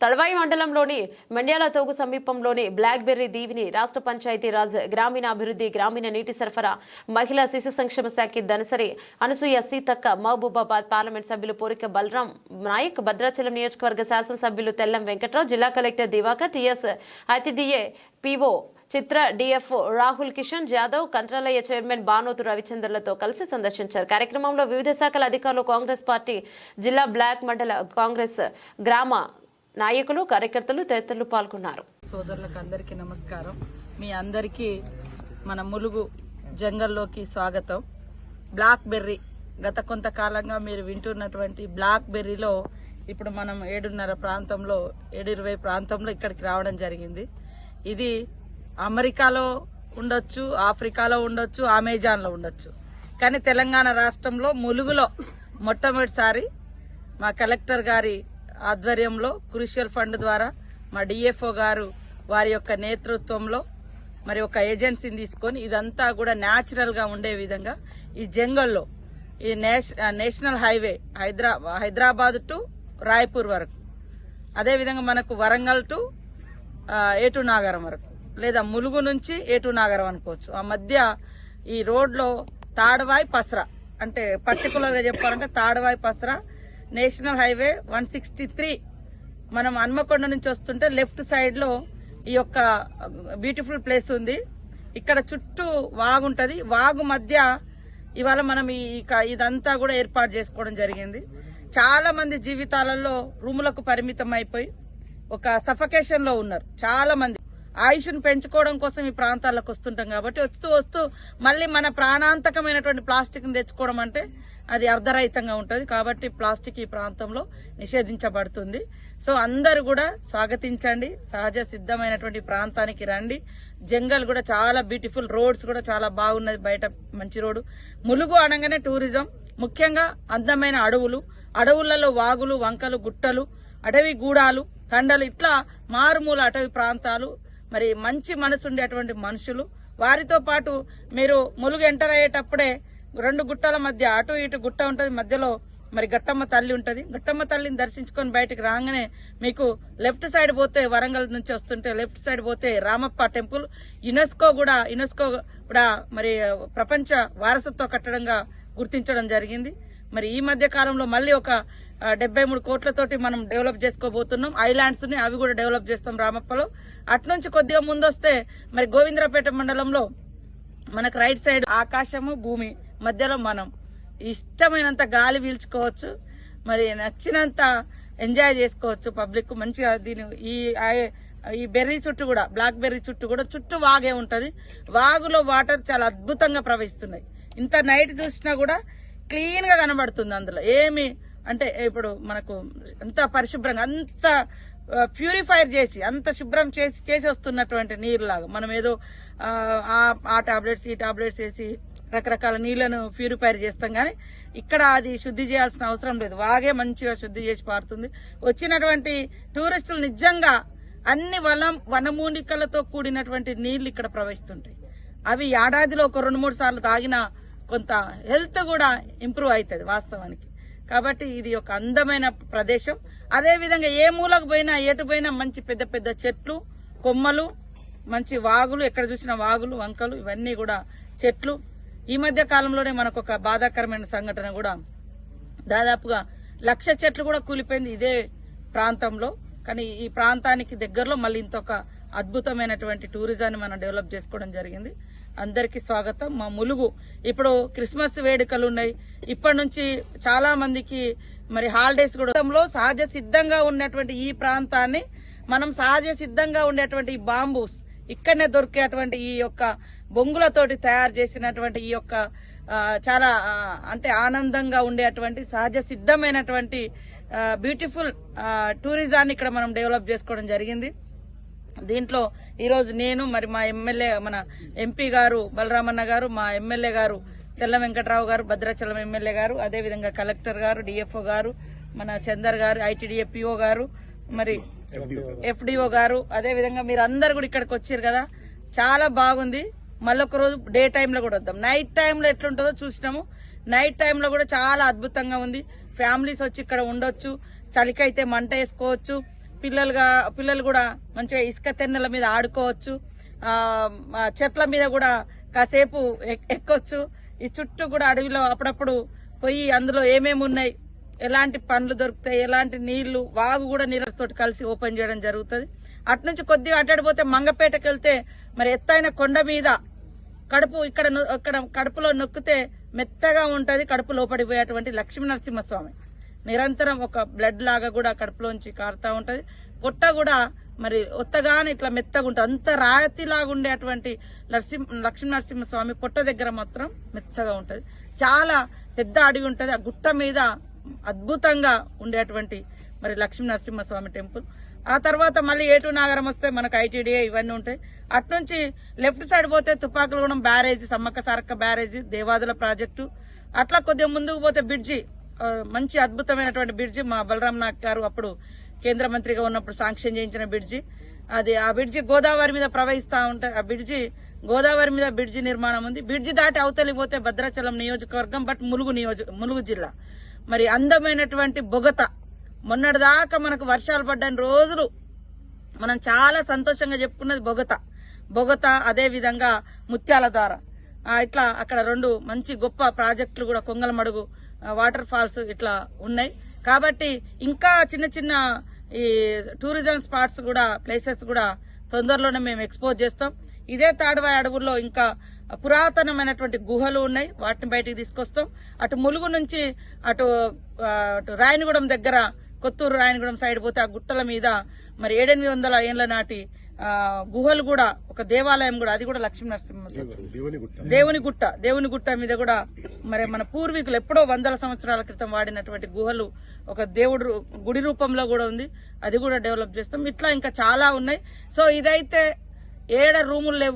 తడవాయి మండలంలోని మండ్యాల తోగు సమీపంలోని బ్లాక్బెర్రీ దీవిని రాష్ట్ర పంచాయతీరాజ్ గ్రామీణాభివృద్ధి గ్రామీణ నీటి సరఫరా మహిళా శిశు సంక్షేమ శాఖ దనసరి అనసూయ సీతక్క మహబూబాబాద్ పార్లమెంట్ సభ్యులు పోరిక బలరాం నాయక్ భద్రాచలం నియోజకవర్గ శాసనసభ్యులు తెల్లం వెంకట్రావు జిల్లా కలెక్టర్ దివాకర్ టిఎస్ అతిథియే పిఓ చిత్ర డిఎఫ్ఓ రాహుల్ కిషన్ జాదవ్ కంత్రాలయ చైర్మన్ బానోతు రవిచంద్రలతో కలిసి సందర్శించారు. కార్యక్రమంలో వివిధ శాఖల అధికారులు కాంగ్రెస్ పార్టీ జిల్లా బ్లాక్ మండల కాంగ్రెస్ గ్రామ నాయకులు కార్యకర్తలు తదితరులు పాల్గొన్నారు. సోదరులకు అందరికీ నమస్కారం. మీ అందరికీ మన ములుగు జంగల్లోకి స్వాగతం. బ్లాక్ బెర్రీ గత కొంతకాలంగా మీరు వింటున్నటువంటి బ్లాక్ బెర్రీలో ఇప్పుడు మనం ఏడున్నర ప్రాంతంలో ఏడు ఇరవై ప్రాంతంలో ఇక్కడికి రావడం జరిగింది. ఇది అమెరికాలో ఉండొచ్చు ఆఫ్రికాలో ఉండొచ్చు అమెజాన్లో ఉండొచ్చు. కానీ తెలంగాణ రాష్ట్రంలో ములుగులో మొట్టమొదటిసారి మా కలెక్టర్ గారి ఆధ్వర్యంలో క్రూషియల్ ఫండ్ ద్వారా మా డిఎఫ్ఓ గారు వారి యొక్క నేతృత్వంలో మరి ఒక ఏజెన్సీని తీసుకొని ఇదంతా కూడా న్యాచురల్గా ఉండే విధంగా ఈ జంగల్లో ఈ నేషనల్ హైవే హైదరా హైదరాబాద్ టు రాయ్పూర్ వరకు. అదేవిధంగా మనకు వరంగల్ టు ఏటు నాగరం వరకు. లేదా ములుగు నుంచి ఏటు నాగరం అనుకోవచ్చు. ఆ మధ్య ఈ రోడ్లో తాడవాయి పసరా అంటే పర్టికులర్గా చెప్పాలంటే Tadvai Pasara national highway one sixty three. మనం హన్మకొండ నుంచి వస్తుంటే లెఫ్ట్ సైడ్లో ఈ యొక్క బ్యూటిఫుల్ ప్లేస్ ఉంది. ఇక్కడ చుట్టూ వాగుంటుంది వాగు మధ్య ఇవాళ మనం ఈ ఇదంతా కూడా ఏర్పాటు చేసుకోవడం జరిగింది. చాలా మంది జీవితాలలో రూములకు పరిమితం అయిపోయి ఒక సఫకేషన్లో ఉన్నారు. చాలా మంది. ఆయుష్ను పెంచుకోవడం కోసం ఈ ప్రాంతాలకు వస్తుంటాం కాబట్టి వస్తూ వస్తూ మళ్ళీ మన ప్రాణాంతకమైనటువంటి ప్లాస్టిక్ని తెచ్చుకోవడం అంటే అది అర్ధరహితంగా ఉంటుంది కాబట్టి ప్లాస్టిక్ ఈ ప్రాంతంలో నిషేధించబడుతుంది. సో అందరు కూడా స్వాగతించండి. సహజ సిద్ధమైనటువంటి ప్రాంతానికి రండి. జంగల్ కూడా చాలా బ్యూటిఫుల్ రోడ్స్ కూడా చాలా బాగున్నది బయట మంచి రోడ్డు. ములుగు అనగానే టూరిజం ముఖ్యంగా అందమైన అడవులు అడవులలో వాగులు వంకలు గుట్టలు అటవీ గూడాలు కండలు ఇట్లా మారుమూల అటవీ ప్రాంతాలు మరి మంచి మనసు ఉండేటువంటి మనుషులు. వారితో పాటు మీరు ములుగు ఎంటర్ అయ్యేటప్పుడే రెండు గుట్టల మధ్య అటు ఇటు గుట్ట ఉంటుంది మధ్యలో మరి గట్టమ్మ తల్లి ఉంటుంది. గట్టమ్మ తల్లిని దర్శించుకొని బయటకు రాగానే మీకు లెఫ్ట్ సైడ్ పోతే వరంగల్ నుంచి వస్తుంటే లెఫ్ట్ సైడ్ పోతే రామప్ప టెంపుల్. యునెస్కో కూడా యునెస్కో కూడా మరి ప్రపంచ వారసత్వ కట్టడంగా గుర్తించడం జరిగింది. మరి ఈ మధ్య కాలంలో మళ్ళీ ఒక డెబ్బై మూడు కోట్లతోటి మనం డెవలప్ చేసుకోబోతున్నాం. ఐలాండ్స్ని అవి కూడా డెవలప్ చేస్తాం రామప్పలో. అట్నుంచి కొద్దిగా ముందొస్తే మరి గోవిందరాపేట మండలంలో మనకు రైట్ సైడ్ ఆకాశము భూమి మధ్యలో మనం. ఇష్టమైనంత గాలి పీల్చుకోవచ్చు మరి నచ్చినంత ఎంజాయ్ చేసుకోవచ్చు పబ్లిక్ మంచిగా దీని ఈ ఈ బెర్రీ చుట్టూ కూడా బ్లాక్ బెర్రీ చుట్టూ కూడా చుట్టూ వాగే ఉంటుంది. వాగులో వాటర్ చాలా అద్భుతంగా ప్రవహిస్తున్నాయి. ఇంత నైట్ చూసినా కూడా క్లీన్గా కనబడుతుంది అందులో. ఏమి అంటే ఇప్పుడు మనకు అంత పరిశుభ్రంగా అంత ప్యూరిఫైర్ చేసి అంత శుభ్రం చేసి చేసి వస్తున్నటువంటి నీరులాగా. మనం ఏదో ఆ, ఆ- టాబ్లెట్స్ ఈ టాబ్లెట్స్ వేసి రకరకాల నీళ్ళను ప్యూరిఫైర్ చేస్తాం కానీ ఇక్కడ అది శుద్ధి చేయాల్సిన అవసరం లేదు. వాగే మంచిగా శుద్ధి చేసి పారుతుంది. వచ్చినటువంటి టూరిస్టులు నిజంగా అన్ని వనం వనమూలికలతో కూడినటువంటి నీళ్ళు ఇక్కడ ప్రవహిస్తుంటాయి. అవి ఏడాదిలో ఒక రెండు మూడు సార్లు తాగినా కొంత హెల్త్ కూడా ఇంప్రూవ్ అవుతుంది వాస్తవానికి. కాబట్టి ఇది ఒక అందమైన ప్రదేశం. అదే విధంగా ఏ మూలకు పోయినా ఎటు పోయినా మంచి పెద్ద పెద్ద చెట్లు కొమ్మలు మంచి వాగులు ఎక్కడ చూసినా వాగులు వంకలు ఇవన్నీ కూడా చెట్లు. ఈ మధ్య కాలంలోనే మనకు ఒక బాధాకరమైన సంఘటన కూడా దాదాపుగా లక్ష చెట్లు కూడా కూలిపోయింది ఇదే ప్రాంతంలో. కానీ ఈ ప్రాంతానికి దగ్గరలో మళ్ళీ ఇంకొక అద్భుతమైనటువంటి టూరిజాన్ని మనం డెవలప్ చేసుకోవడం జరిగింది. అందరికీ స్వాగతం. మా ములుగు ఇప్పుడు క్రిస్మస్ వేడుకలు ఉన్నాయి ఇప్పటి నుంచి చాలా మందికి మరి హాలిడేస్ కూడా సహజ సిద్ధంగా ఉన్నటువంటి ఈ ప్రాంతాన్ని మనం సహజ సిద్ధంగా ఉండేటువంటి ఈ బాంబూస్ ఇక్కడనే దొరికేటువంటి ఈ యొక్క బొంగులతోటి తయారు చేసినటువంటి ఈ యొక్క చాలా అంటే ఆనందంగా ఉండేటువంటి సహజ సిద్ధమైనటువంటి బ్యూటిఫుల్ టూరిజాన్ని ఇక్కడ మనం డెవలప్ చేసుకోవడం జరిగింది. దీంట్లో ఈరోజు నేను మరి మా ఎమ్మెల్యే మన ఎంపీ గారు బలరామన్న గారు మా ఎమ్మెల్యే గారు తెల్ల వెంకట్రావు గారు భద్రాచలం ఎమ్మెల్యే గారు అదేవిధంగా కలెక్టర్ గారు డిఎఫ్ఓ గారు మన చందర్ గారు ఐటీడీఎఫ్ఓ గారు మరి ఎఫ్డిఓ గారు అదేవిధంగా మీరు అందరు కూడా ఇక్కడికి వచ్చారు కదా. చాలా బాగుంది. మళ్ళొక రోజు డే టైంలో కూడా వద్దాం. నైట్ టైంలో ఎట్లుంటుందో చూసినాము. నైట్ టైంలో కూడా చాలా అద్భుతంగా ఉంది. ఫ్యామిలీస్ వచ్చి ఇక్కడ ఉండొచ్చు. చలికైతే మంట వేసుకోవచ్చు. పిల్లలుగా పిల్లలు కూడా మంచిగా ఇసుక తెన్నెల మీద ఆడుకోవచ్చు. చెట్ల మీద కూడా కాసేపు ఎక్- ఎక్కొచ్చు. ఈ చుట్టూ కూడా అడవిలో అప్పుడప్పుడు పోయి అందులో ఏమేమి ఉన్నాయి ఎలాంటి పండ్లు దొరుకుతాయి ఎలాంటి నీళ్ళు వాగు కూడా నీళ్ళతో కలిసి ఓపెన్ చేయడం జరుగుతుంది. అట్నుంచి కొద్దిగా అట్టడిపోతే మంగపేటకి వెళ్తే మరి ఎత్తైన కొండ మీద కడుపు ఇక్కడ ఇక్కడ కడుపులో నొక్కితే మెత్తగా ఉంటుంది కడుపు లోపడిపోయేటువంటి లక్ష్మీ నరసింహస్వామి నిరంతరం ఒక బ్లడ్ లాగా కూడా కడుపులోంచి కారుతూ ఉంటుంది. పొట్ట కూడా మరి ఒత్తగానే ఇట్లా మెత్తగా ఉంటుంది. అంత రాతిలాగా ఉండేటువంటి నరసింహ లక్ష్మీ నరసింహస్వామి పొట్ట దగ్గర మాత్రం మెత్తగా ఉంటుంది. చాలా పెద్ద అడవి ఉంటుంది. ఆ గుట్ట మీద అద్భుతంగా ఉండేటువంటి మరి లక్ష్మీ నరసింహస్వామి టెంపుల్. ఆ తర్వాత మళ్ళీ ఏటు నాగరం వస్తే మనకు ఐటీడీఏ ఇవన్నీ ఉంటాయి. అట్నుంచి లెఫ్ట్ సైడ్ పోతే Tupakulagudem barrage Sammakka Sarakka barrage Devadula project. అట్లా కొద్దిగా ముందుకు పోతే బ్రిడ్జి మంచి అద్భుతమైనటువంటి బ్రిడ్జి మా బలరాం నాగ్ గారు అప్పుడు కేంద్ర మంత్రిగా ఉన్నప్పుడు శాంక్షన్ చేయించిన బ్రిడ్జి. అది ఆ బ్రిడ్జి గోదావరి మీద ప్రవహిస్తూ ఉంటాయి ఆ బ్రిడ్జి గోదావరి మీద బ్రిడ్జి నిర్మాణం ఉంది. బ్రిడ్జి దాటి అవతలి పోతే భద్రాచలం నియోజకవర్గం బట్ ములుగు నియోజక ములుగు జిల్లా. మరి అందమైనటువంటి బొగత మొన్నటిదాకా మనకు వర్షాలు పడ్డని రోజులు మనం చాలా సంతోషంగా చెప్పుకున్నది బొగత. బొగత అదే విధంగా ముత్యాల ద్వారా ఇట్లా అక్కడ రెండు మంచి గొప్ప ప్రాజెక్టులు కూడా కొంగలమడుగు వాటర్ ఫాల్స్ ఇట్లా ఉన్నాయి. కాబట్టి ఇంకా చిన్న చిన్న ఈ టూరిజం స్పాట్స్ కూడా ప్లేసెస్ కూడా తొందరలోనే మేము ఎక్స్పోజ్ చేస్తాం. ఇదే తాడువాయి అడవుల్లో ఇంకా పురాతనమైనటువంటి గుహలు ఉన్నాయి. వాటిని బయటికి తీసుకొస్తాం. అటు ములుగు నుంచి అటు అటు రాయనగూడెం దగ్గర కొత్తూరు రాయనగూడెం సైడ్ పోతే ఆ గుట్టల మీద మరి ఏడెనిమిది వందల ఏళ్ళ నాటి గుహలు కూడా ఒక దేవాలయం కూడా అది కూడా లక్ష్మీ నరసింహ దేవుని గుట్ట దేవుని గుట్ట మీద కూడా మరి మన పూర్వీకులు ఎప్పుడో వందల సంవత్సరాల క్రితం వాడినటువంటి గుహలు ఒక దేవుడు గుడి రూపంలో కూడా ఉంది. అది కూడా డెవలప్ చేస్తాం. ఇట్లా ఇంకా చాలా ఉన్నాయి. సో ఇదైతే ఏడ రూములు లేవు.